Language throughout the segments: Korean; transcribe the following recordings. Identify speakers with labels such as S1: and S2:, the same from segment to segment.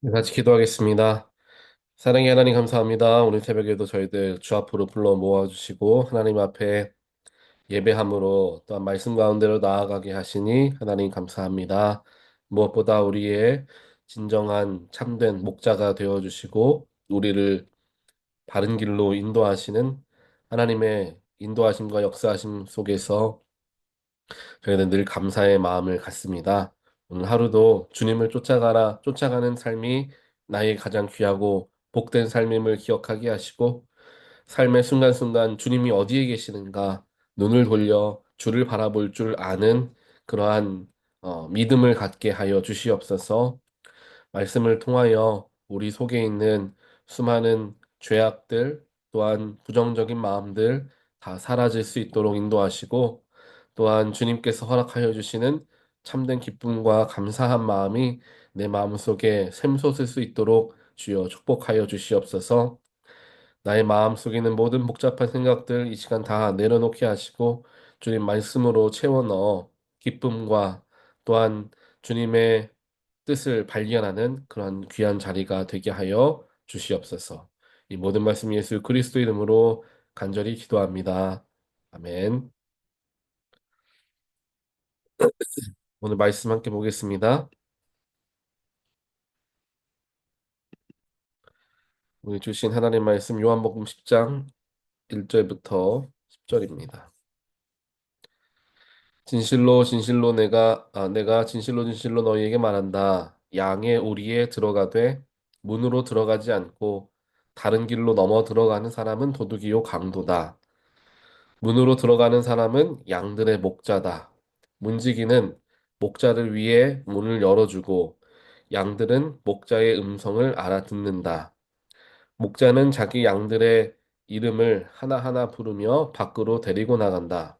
S1: 네, 같이 기도하겠습니다. 사랑의 하나님 감사합니다. 오늘 새벽에도 저희들 주 앞으로 불러 모아주시고 하나님 앞에 예배함으로 또한 말씀 가운데로 나아가게 하시니 하나님 감사합니다. 무엇보다 우리의 진정한 참된 목자가 되어 주시고 우리를 바른 길로 인도하시는 하나님의 인도하심과 역사하심 속에서 저희는 늘 감사의 마음을 갖습니다. 오늘 하루도 주님을 쫓아가라, 쫓아가는 삶이 나의 가장 귀하고 복된 삶임을 기억하게 하시고, 삶의 순간순간 주님이 어디에 계시는가, 눈을 돌려 주를 바라볼 줄 아는 그러한 어, 믿음을 갖게 하여 주시옵소서. 말씀을 통하여 우리 속에 있는 수많은 죄악들 또한 부정적인 마음들 다 사라질 수 있도록 인도하시고 또한 주님께서 허락하여 주시는 참된 기쁨과 감사한 마음이 내 마음속에 샘솟을 수 있도록 주여 축복하여 주시옵소서. 나의 마음속에 있는 모든 복잡한 생각들 이 시간 다 내려놓게 하시고 주님 말씀으로 채워 넣어 기쁨과 또한 주님의 뜻을 발견하는 그런 귀한 자리가 되게 하여 주시옵소서. 이 모든 말씀 예수 그리스도 이름으로 간절히 기도합니다. 아멘. 오늘 말씀 함께 보겠습니다. 오늘 주신 하나님 말씀 요한복음 10장 1절부터 10절입니다. 진실로 진실로 내가 아, 내가 진실로 진실로 너희에게 말한다. 양의 우리에 들어가되 문으로 들어가지 않고 다른 길로 넘어 들어가는 사람은 도둑이요 강도다. 문으로 들어가는 사람은 양들의 목자다. 문지기는 목자를 위해 문을 열어주고 양들은 목자의 음성을 알아듣는다. 목자는 자기 양들의 이름을 하나하나 부르며 밖으로 데리고 나간다.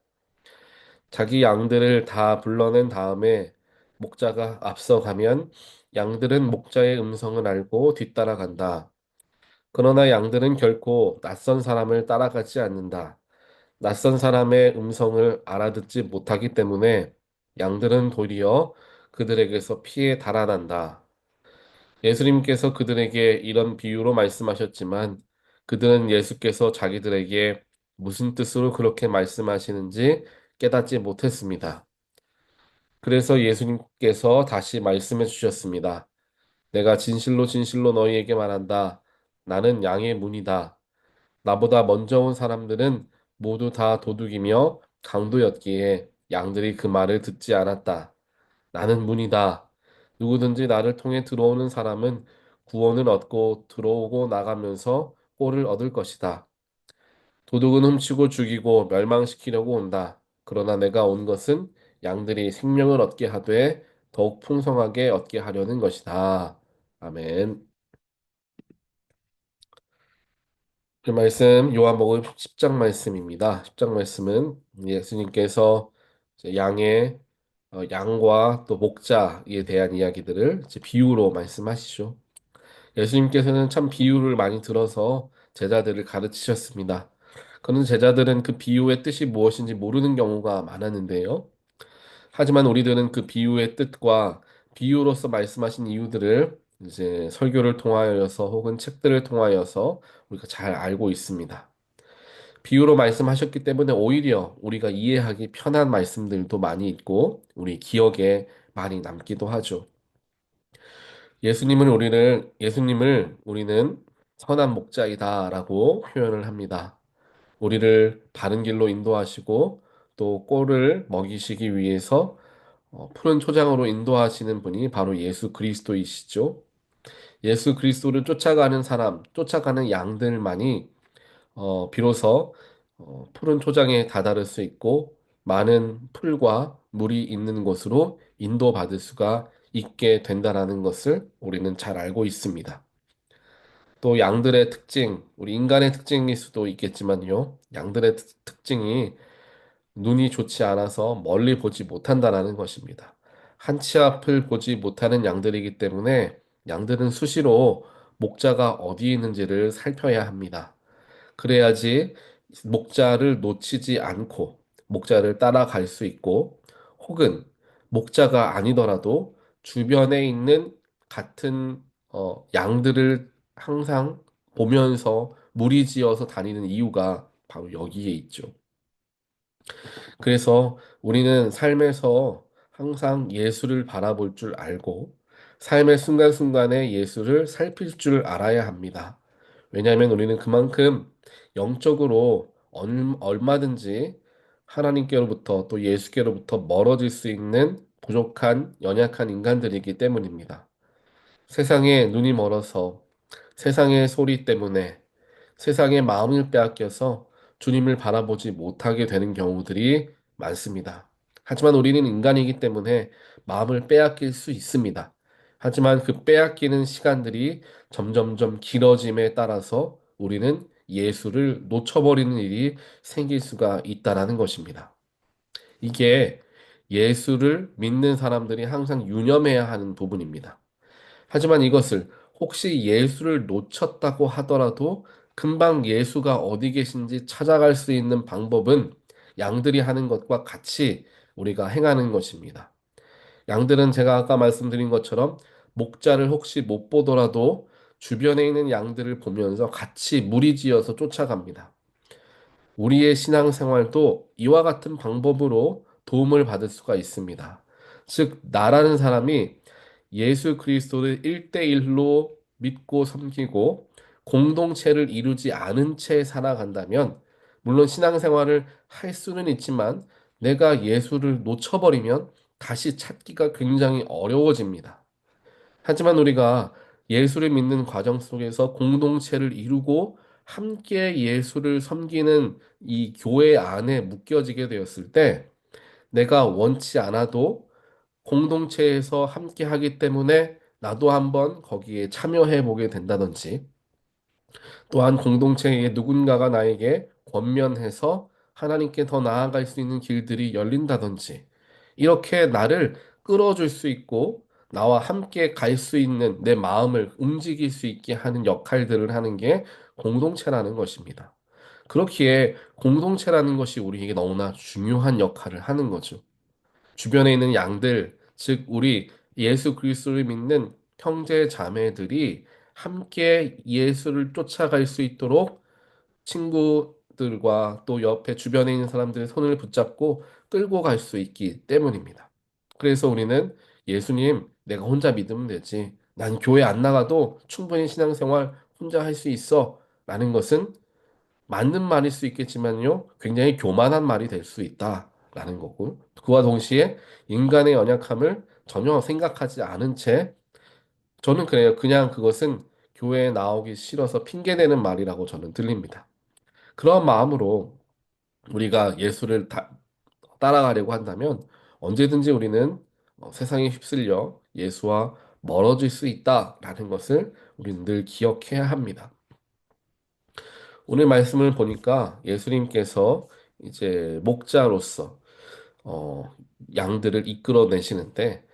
S1: 자기 양들을 다 불러낸 다음에 목자가 앞서가면 양들은 목자의 음성을 알고 뒤따라간다. 그러나 양들은 결코 낯선 사람을 따라가지 않는다. 낯선 사람의 음성을 알아듣지 못하기 때문에 양들은 도리어 그들에게서 피해 달아난다. 예수님께서 그들에게 이런 비유로 말씀하셨지만 그들은 예수께서 자기들에게 무슨 뜻으로 그렇게 말씀하시는지 깨닫지 못했습니다. 그래서 예수님께서 다시 말씀해 주셨습니다. 내가 진실로 진실로 너희에게 말한다. 나는 양의 문이다. 나보다 먼저 온 사람들은 모두 다 도둑이며 강도였기에 양들이 그 말을 듣지 않았다. 나는 문이다. 누구든지 나를 통해 들어오는 사람은 구원을 얻고 들어오고 나가면서 꼴을 얻을 것이다. 도둑은 훔치고 죽이고 멸망시키려고 온다. 그러나 내가 온 것은 양들이 생명을 얻게 하되 더욱 풍성하게 얻게 하려는 것이다. 아멘. 그 말씀 요한복음 10장 말씀입니다. 10장 말씀은 예수님께서 양의 어, 양과 또 목자에 대한 이야기들을 비유로 말씀하시죠. 예수님께서는 참 비유를 많이 들어서 제자들을 가르치셨습니다. 그런 제자들은 그 비유의 뜻이 무엇인지 모르는 경우가 많았는데요. 하지만 우리들은 그 비유의 뜻과 비유로서 말씀하신 이유들을 이제 설교를 통하여서 혹은 책들을 통하여서 우리가 잘 알고 있습니다. 비유로 말씀하셨기 때문에 오히려 우리가 이해하기 편한 말씀들도 많이 있고 우리 기억에 많이 남기도 하죠. 예수님은 우리를 예수님을 우리는 선한 목자이다라고 표현을 합니다. 우리를 바른 길로 인도하시고 또 꼴을 먹이시기 위해서 어, 푸른 초장으로 인도하시는 분이 바로 예수 그리스도이시죠. 예수 그리스도를 쫓아가는 사람, 쫓아가는 양들만이 어, 비로소 어, 푸른 초장에 다다를 수 있고 많은 풀과 물이 있는 곳으로 인도받을 수가 있게 된다라는 것을 우리는 잘 알고 있습니다. 또 양들의 특징, 우리 인간의 특징일 수도 있겠지만요. 양들의 특- 특징이 눈이 좋지 않아서 멀리 보지 못한다라는 것입니다. 한치 앞을 보지 못하는 양들이기 때문에 양들은 수시로 목자가 어디 있는지를 살펴야 합니다. 그래야지 목자를 놓치지 않고 목자를 따라갈 수 있고 혹은 목자가 아니더라도 주변에 있는 같은 어, 양들을 항상 보면서 무리지어서 다니는 이유가 바로 여기에 있죠. 그래서 우리는 삶에서 항상 예수를 바라볼 줄 알고 삶의 순간순간에 예수를 살필 줄 알아야 합니다. 왜냐하면 우리는 그만큼 영적으로 얼- 얼마든지 하나님께로부터 또 예수께로부터 멀어질 수 있는 부족한 연약한 인간들이기 때문입니다. 세상에 눈이 멀어서 세상의 소리 때문에 세상의 마음을 빼앗겨서 주님을 바라보지 못하게 되는 경우들이 많습니다. 하지만 우리는 인간이기 때문에 마음을 빼앗길 수 있습니다. 하지만 그 빼앗기는 시간들이 점점점 길어짐에 따라서 우리는 예수를 놓쳐버리는 일이 생길 수가 있다라는 것입니다. 이게 예수를 믿는 사람들이 항상 유념해야 하는 부분입니다. 하지만 이것을 혹시 예수를 놓쳤다고 하더라도 금방 예수가 어디 계신지 찾아갈 수 있는 방법은 양들이 하는 것과 같이 우리가 행하는 것입니다. 양들은 제가 아까 말씀드린 것처럼 목자를 혹시 못 보더라도 주변에 있는 양들을 보면서 같이 무리지어서 쫓아갑니다. 우리의 신앙생활도 이와 같은 방법으로 도움을 받을 수가 있습니다. 즉, 나라는 사람이 예수 그리스도를 1대1로 믿고 섬기고 공동체를 이루지 않은 채 살아간다면, 물론 신앙생활을 할 수는 있지만, 내가 예수를 놓쳐버리면 다시 찾기가 굉장히 어려워집니다. 하지만 우리가 예수를 믿는 과정 속에서 공동체를 이루고 함께 예수를 섬기는 이 교회 안에 묶여지게 되었을 때 내가 원치 않아도 공동체에서 함께 하기 때문에 나도 한번 거기에 참여해 보게 된다든지 또한 공동체의 누군가가 나에게 권면해서 하나님께 더 나아갈 수 있는 길들이 열린다든지 이렇게 나를 끌어줄 수 있고 나와 함께 갈 수 있는 내 마음을 움직일 수 있게 하는 역할들을 하는 게 공동체라는 것입니다. 그렇기에 공동체라는 것이 우리에게 너무나 중요한 역할을 하는 거죠. 주변에 있는 양들, 즉 우리 예수 그리스도를 믿는 형제 자매들이 함께 예수를 쫓아갈 수 있도록 친구들과 또 옆에 주변에 있는 사람들의 손을 붙잡고 끌고 갈 수 있기 때문입니다. 그래서 우리는 예수님, 내가 혼자 믿으면 되지. 난 교회 안 나가도 충분히 신앙생활 혼자 할 수 있어. 라는 것은 맞는 말일 수 있겠지만요, 굉장히 교만한 말이 될 수 있다 라는 거고, 그와 동시에 인간의 연약함을 전혀 생각하지 않은 채, 저는 그래요. 그냥 그것은 교회에 나오기 싫어서 핑계대는 말이라고 저는 들립니다. 그런 마음으로 우리가 예수를 다- 따라가려고 한다면 언제든지 우리는 어, 세상에 휩쓸려 예수와 멀어질 수 있다라는 것을 우리는 늘 기억해야 합니다. 오늘 말씀을 보니까 예수님께서 이제 목자로서 어, 양들을 이끌어내시는데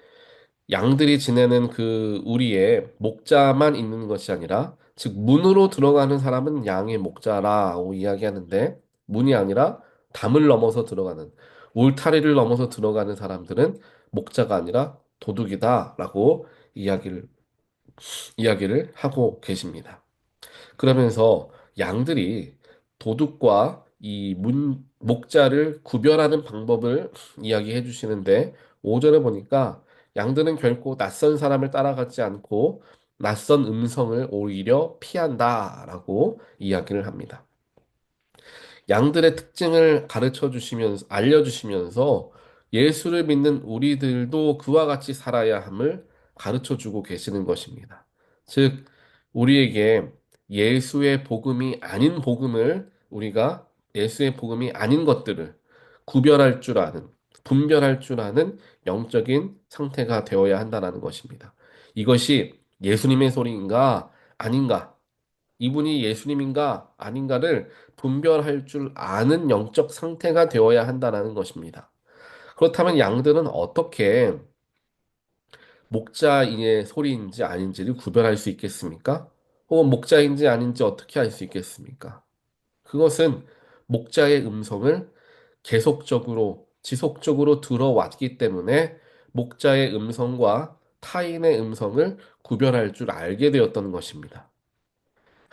S1: 양들이 지내는 그 우리의 목자만 있는 것이 아니라 즉 문으로 들어가는 사람은 양의 목자라고 이야기하는데 문이 아니라 담을 넘어서 들어가는 울타리를 넘어서 들어가는 사람들은 목자가 아니라 도둑이다라고 이야기를 이야기를 하고 계십니다. 그러면서 양들이 도둑과 이 문, 목자를 구별하는 방법을 이야기해 주시는데 5절에 보니까 양들은 결코 낯선 사람을 따라가지 않고 낯선 음성을 오히려 피한다라고 이야기를 합니다. 양들의 특징을 가르쳐 주시면서, 알려 주시면서 예수를 믿는 우리들도 그와 같이 살아야 함을 가르쳐 주고 계시는 것입니다. 즉, 우리에게 예수의 복음이 아닌 복음을 우리가 예수의 복음이 아닌 것들을 구별할 줄 아는, 분별할 줄 아는 영적인 상태가 되어야 한다는 것입니다. 이것이 예수님의 소리인가 아닌가 이분이 예수님인가 아닌가를 분별할 줄 아는 영적 상태가 되어야 한다는 것입니다. 그렇다면 양들은 어떻게 목자의 소리인지 아닌지를 구별할 수 있겠습니까? 혹은 목자인지 아닌지 어떻게 알 수 있겠습니까? 그것은 목자의 음성을 계속적으로, 지속적으로 들어왔기 때문에 목자의 음성과 타인의 음성을 구별할 줄 알게 되었던 것입니다.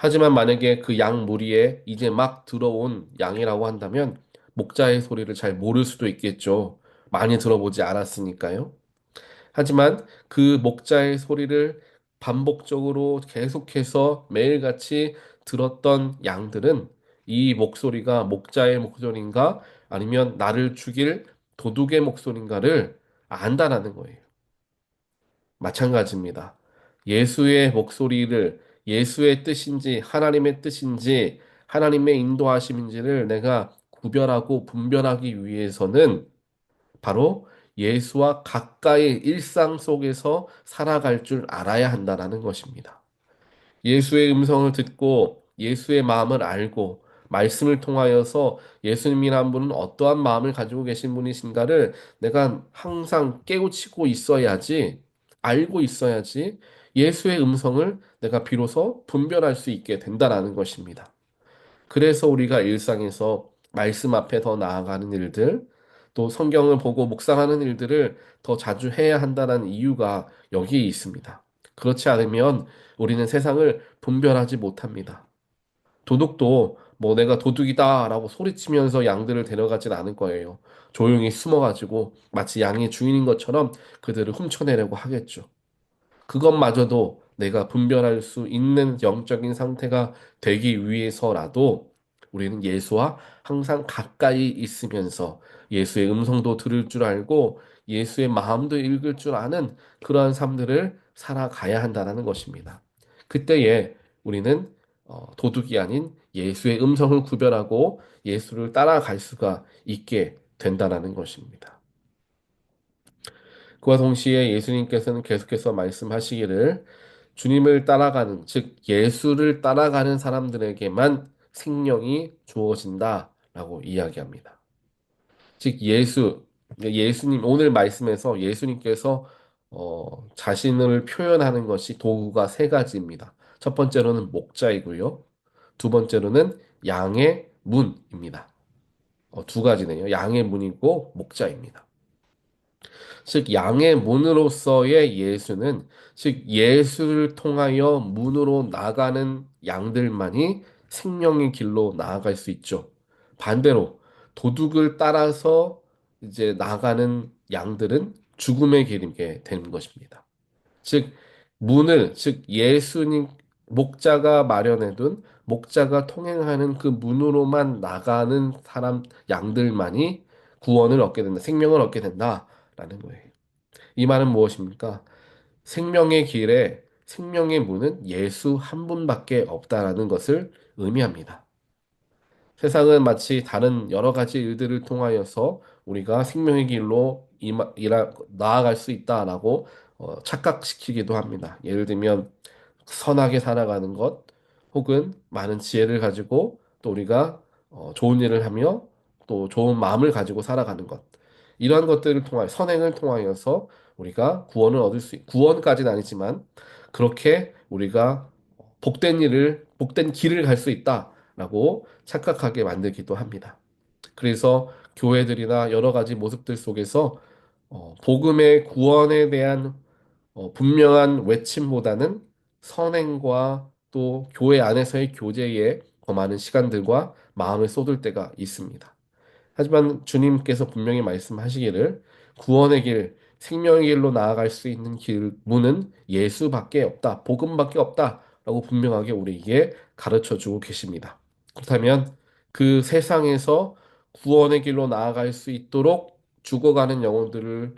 S1: 하지만 만약에 그 양 무리에 이제 막 들어온 양이라고 한다면 목자의 소리를 잘 모를 수도 있겠죠. 많이 들어보지 않았으니까요. 하지만 그 목자의 소리를 반복적으로 계속해서 매일같이 들었던 양들은 이 목소리가 목자의 목소리인가 아니면 나를 죽일 도둑의 목소리인가를 안다라는 거예요. 마찬가지입니다. 예수의 목소리를 예수의 뜻인지 하나님의 뜻인지 하나님의 인도하심인지를 내가 구별하고 분별하기 위해서는 바로 예수와 가까이 일상 속에서 살아갈 줄 알아야 한다는 것입니다. 예수의 음성을 듣고 예수의 마음을 알고 말씀을 통하여서 예수님이란 분은 어떠한 마음을 가지고 계신 분이신가를 내가 항상 깨우치고 있어야지, 알고 있어야지 예수의 음성을 내가 비로소 분별할 수 있게 된다라는 것입니다. 그래서 우리가 일상에서 말씀 앞에 더 나아가는 일들, 또 성경을 보고 묵상하는 일들을 더 자주 해야 한다는 이유가 여기에 있습니다. 그렇지 않으면 우리는 세상을 분별하지 못합니다. 도둑도 뭐 내가 도둑이다 라고 소리치면서 양들을 데려가진 않을 거예요. 조용히 숨어가지고 마치 양의 주인인 것처럼 그들을 훔쳐내려고 하겠죠. 그것마저도 내가 분별할 수 있는 영적인 상태가 되기 위해서라도 우리는 예수와 항상 가까이 있으면서 예수의 음성도 들을 줄 알고 예수의 마음도 읽을 줄 아는 그러한 삶들을 살아가야 한다는 것입니다. 그때에 우리는 어, 도둑이 아닌 예수의 음성을 구별하고 예수를 따라갈 수가 있게 된다는 것입니다. 그와 동시에 예수님께서는 계속해서 말씀하시기를 주님을 따라가는, 즉 예수를 따라가는 사람들에게만 생명이 주어진다라고 이야기합니다. 즉 예수, 예수님 오늘 말씀에서 예수님께서 어, 자신을 표현하는 것이 도구가 세 가지입니다. 첫 번째로는 목자이고요. 두 번째로는 양의 문입니다. 어, 두 가지네요. 양의 문이고 목자입니다. 즉 양의 문으로서의 예수는 즉 예수를 통하여 문으로 나가는 양들만이 생명의 길로 나아갈 수 있죠. 반대로 도둑을 따라서 이제 나가는 양들은 죽음의 길이게 되는 것입니다. 즉 문을 즉 예수님 목자가 마련해둔 목자가 통행하는 그 문으로만 나가는 사람 양들만이 구원을 얻게 된다. 생명을 얻게 된다 라는 거예요. 이 말은 무엇입니까? 생명의 길에 생명의 문은 예수 한 분밖에 없다라는 것을 의미합니다. 세상은 마치 다른 여러 가지 일들을 통하여서 우리가 생명의 길로 이마, 이라, 나아갈 수 있다라고 어, 착각시키기도 합니다. 예를 들면 선하게 살아가는 것, 혹은 많은 지혜를 가지고 또 우리가 어, 좋은 일을 하며 또 좋은 마음을 가지고 살아가는 것. 이러한 것들을 통하여 선행을 통하여서 우리가 구원을 얻을 수 구원까지는 아니지만 그렇게 우리가 복된 일을 복된 길을 갈 수 있다라고 착각하게 만들기도 합니다. 그래서 교회들이나 여러 가지 모습들 속에서 어, 복음의 구원에 대한 어, 분명한 외침보다는 선행과 또 교회 안에서의 교제에 더 많은 시간들과 마음을 쏟을 때가 있습니다. 하지만 주님께서 분명히 말씀하시기를 구원의 길, 생명의 길로 나아갈 수 있는 길, 문은 예수밖에 없다, 복음밖에 없다라고 분명하게 우리에게 가르쳐 주고 계십니다. 그렇다면 그 세상에서 구원의 길로 나아갈 수 있도록 죽어가는 영혼들을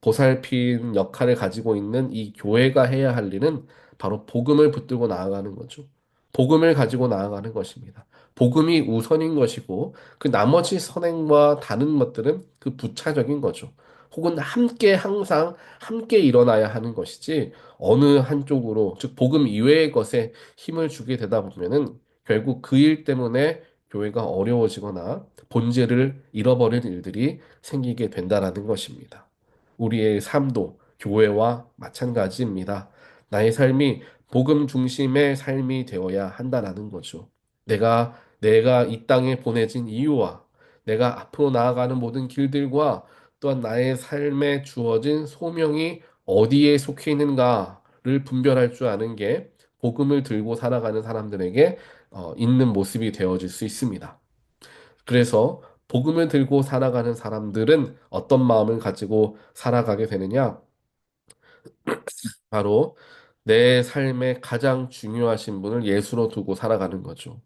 S1: 보살핀 역할을 가지고 있는 이 교회가 해야 할 일은 바로 복음을 붙들고 나아가는 거죠. 복음을 가지고 나아가는 것입니다. 복음이 우선인 것이고 그 나머지 선행과 다른 것들은 그 부차적인 거죠. 혹은 함께 항상 함께 일어나야 하는 것이지 어느 한쪽으로 즉 복음 이외의 것에 힘을 주게 되다 보면은 결국 그 일 때문에 교회가 어려워지거나 본질을 잃어버릴 일들이 생기게 된다라는 것입니다. 우리의 삶도 교회와 마찬가지입니다. 나의 삶이 복음 중심의 삶이 되어야 한다라는 거죠. 내가 내가 이 땅에 보내진 이유와 내가 앞으로 나아가는 모든 길들과 또한 나의 삶에 주어진 소명이 어디에 속해 있는가를 분별할 줄 아는 게 복음을 들고 살아가는 사람들에게 어, 있는 모습이 되어질 수 있습니다. 그래서 복음을 들고 살아가는 사람들은 어떤 마음을 가지고 살아가게 되느냐? 바로 내 삶의 가장 중요하신 분을 예수로 두고 살아가는 거죠.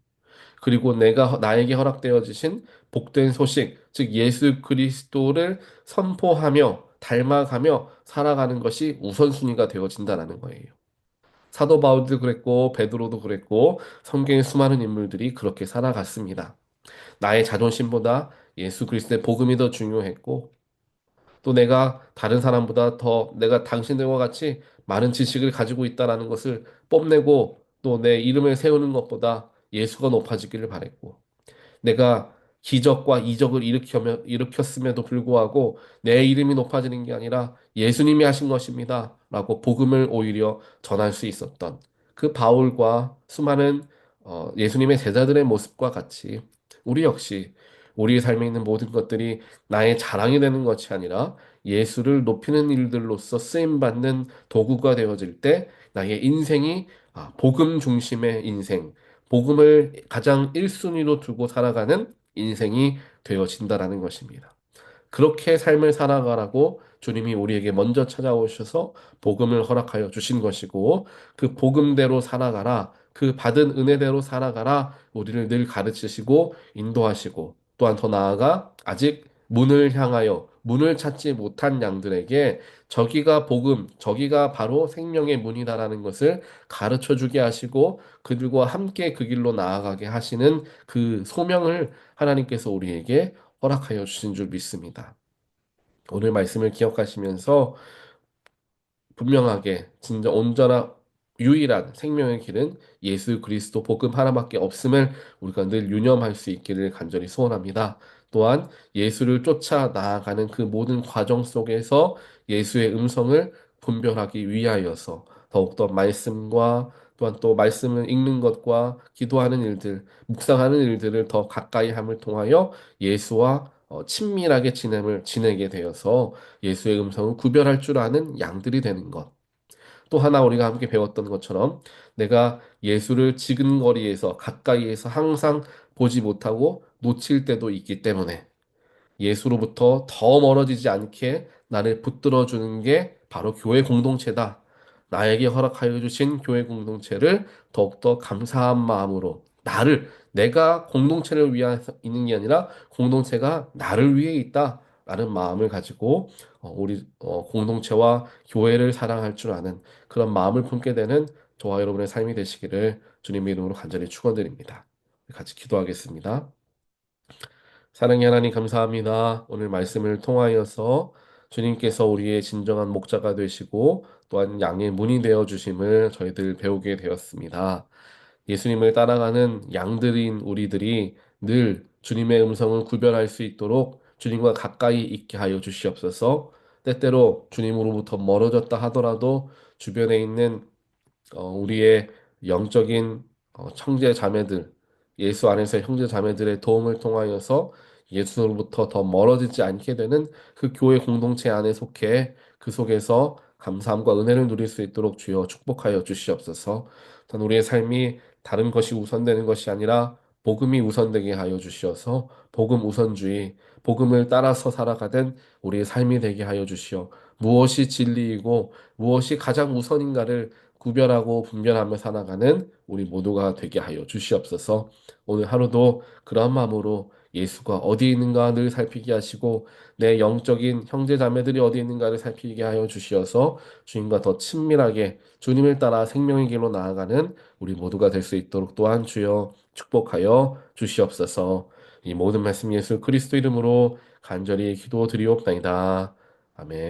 S1: 그리고 내가 나에게 허락되어 지신 복된 소식, 즉 예수 그리스도를 선포하며 닮아가며 살아가는 것이 우선순위가 되어진다는 거예요. 사도 바울도 그랬고 베드로도 그랬고 성경의 수많은 인물들이 그렇게 살아갔습니다. 나의 자존심보다 예수 그리스도의 복음이 더 중요했고 또 내가 다른 사람보다 더 내가 당신들과 같이 많은 지식을 가지고 있다라는 것을 뽐내고 또 내 이름을 세우는 것보다 예수가 높아지기를 바랬고 내가 기적과 이적을 일으켜 일으켰음에도 불구하고 내 이름이 높아지는 게 아니라 예수님이 하신 것입니다. 라고 복음을 오히려 전할 수 있었던 그 바울과 수많은 어, 예수님의 제자들의 모습과 같이 우리 역시 우리의 삶에 있는 모든 것들이 나의 자랑이 되는 것이 아니라 예수를 높이는 일들로서 쓰임 받는 도구가 되어질 때 나의 인생이 아, 복음 중심의 인생, 복음을 가장 1순위로 두고 살아가는 인생이 되어진다라는 것입니다. 그렇게 삶을 살아가라고 주님이 우리에게 먼저 찾아오셔서 복음을 허락하여 주신 것이고 그 복음대로 살아가라. 그 받은 은혜대로 살아가라. 우리를 늘 가르치시고 인도하시고 또한 더 나아가 아직 문을 향하여 문을 찾지 못한 양들에게 저기가 복음, 저기가 바로 생명의 문이다라는 것을 가르쳐 주게 하시고 그들과 함께 그 길로 나아가게 하시는 그 소명을 하나님께서 우리에게 허락하여 주신 줄 믿습니다. 오늘 말씀을 기억하시면서 분명하게 진짜 온전한 유일한 생명의 길은 예수 그리스도 복음 하나밖에 없음을 우리가 늘 유념할 수 있기를 간절히 소원합니다. 또한 예수를 쫓아 나아가는 그 모든 과정 속에서 예수의 음성을 분별하기 위하여서 더욱더 말씀과 또한 또 말씀을 읽는 것과 기도하는 일들, 묵상하는 일들을 더 가까이 함을 통하여 예수와 어, 친밀하게 지냄을 지내게 되어서 예수의 음성을 구별할 줄 아는 양들이 되는 것. 또 하나 우리가 함께 배웠던 것처럼 내가 예수를 지근거리에서 가까이에서 항상 보지 못하고 놓칠 때도 있기 때문에 예수로부터 더 멀어지지 않게 나를 붙들어 주는 게 바로 교회 공동체다. 나에게 허락하여 주신 교회 공동체를 더욱더 감사한 마음으로 나를 내가 공동체를 위해 있는 게 아니라 공동체가 나를 위해 있다 라는 마음을 가지고 어, 우리 어, 공동체와 교회를 사랑할 줄 아는 그런 마음을 품게 되는 저와 여러분의 삶이 되시기를 주님의 이름으로 간절히 축원드립니다. 같이 기도하겠습니다. 사랑의 하나님 감사합니다. 오늘 말씀을 통하여서 주님께서 우리의 진정한 목자가 되시고 또한 양의 문이 되어 주심을 저희들 배우게 되었습니다. 예수님을 따라가는 양들인 우리들이 늘 주님의 음성을 구별할 수 있도록 주님과 가까이 있게 하여 주시옵소서. 때때로 주님으로부터 멀어졌다 하더라도 주변에 있는 어, 우리의 영적인 어, 형제 자매들, 예수 안에서 형제 자매들의 도움을 통하여서 예수로부터 더 멀어지지 않게 되는 그 교회 공동체 안에 속해 그 속에서 감사함과 은혜를 누릴 수 있도록 주여 축복하여 주시옵소서. 단 우리의 삶이 다른 것이 우선되는 것이 아니라 복음이 우선되게 하여 주시어서 복음 우선주의, 복음을 따라서 살아가는 우리의 삶이 되게 하여 주시어 무엇이 진리이고 무엇이 가장 우선인가를 구별하고 분별하며 살아가는 우리 모두가 되게 하여 주시옵소서. 오늘 하루도 그런 마음으로 예수가 어디 있는가 늘 살피게 하시고 내 영적인 형제 자매들이 어디 있는가를 살피게 하여 주시어서 주님과 더 친밀하게 주님을 따라 생명의 길로 나아가는 우리 모두가 될 수 있도록 또한 주여 축복하여 주시옵소서. 이 모든 말씀 예수 그리스도 이름으로 간절히 기도드리옵나이다. 아멘.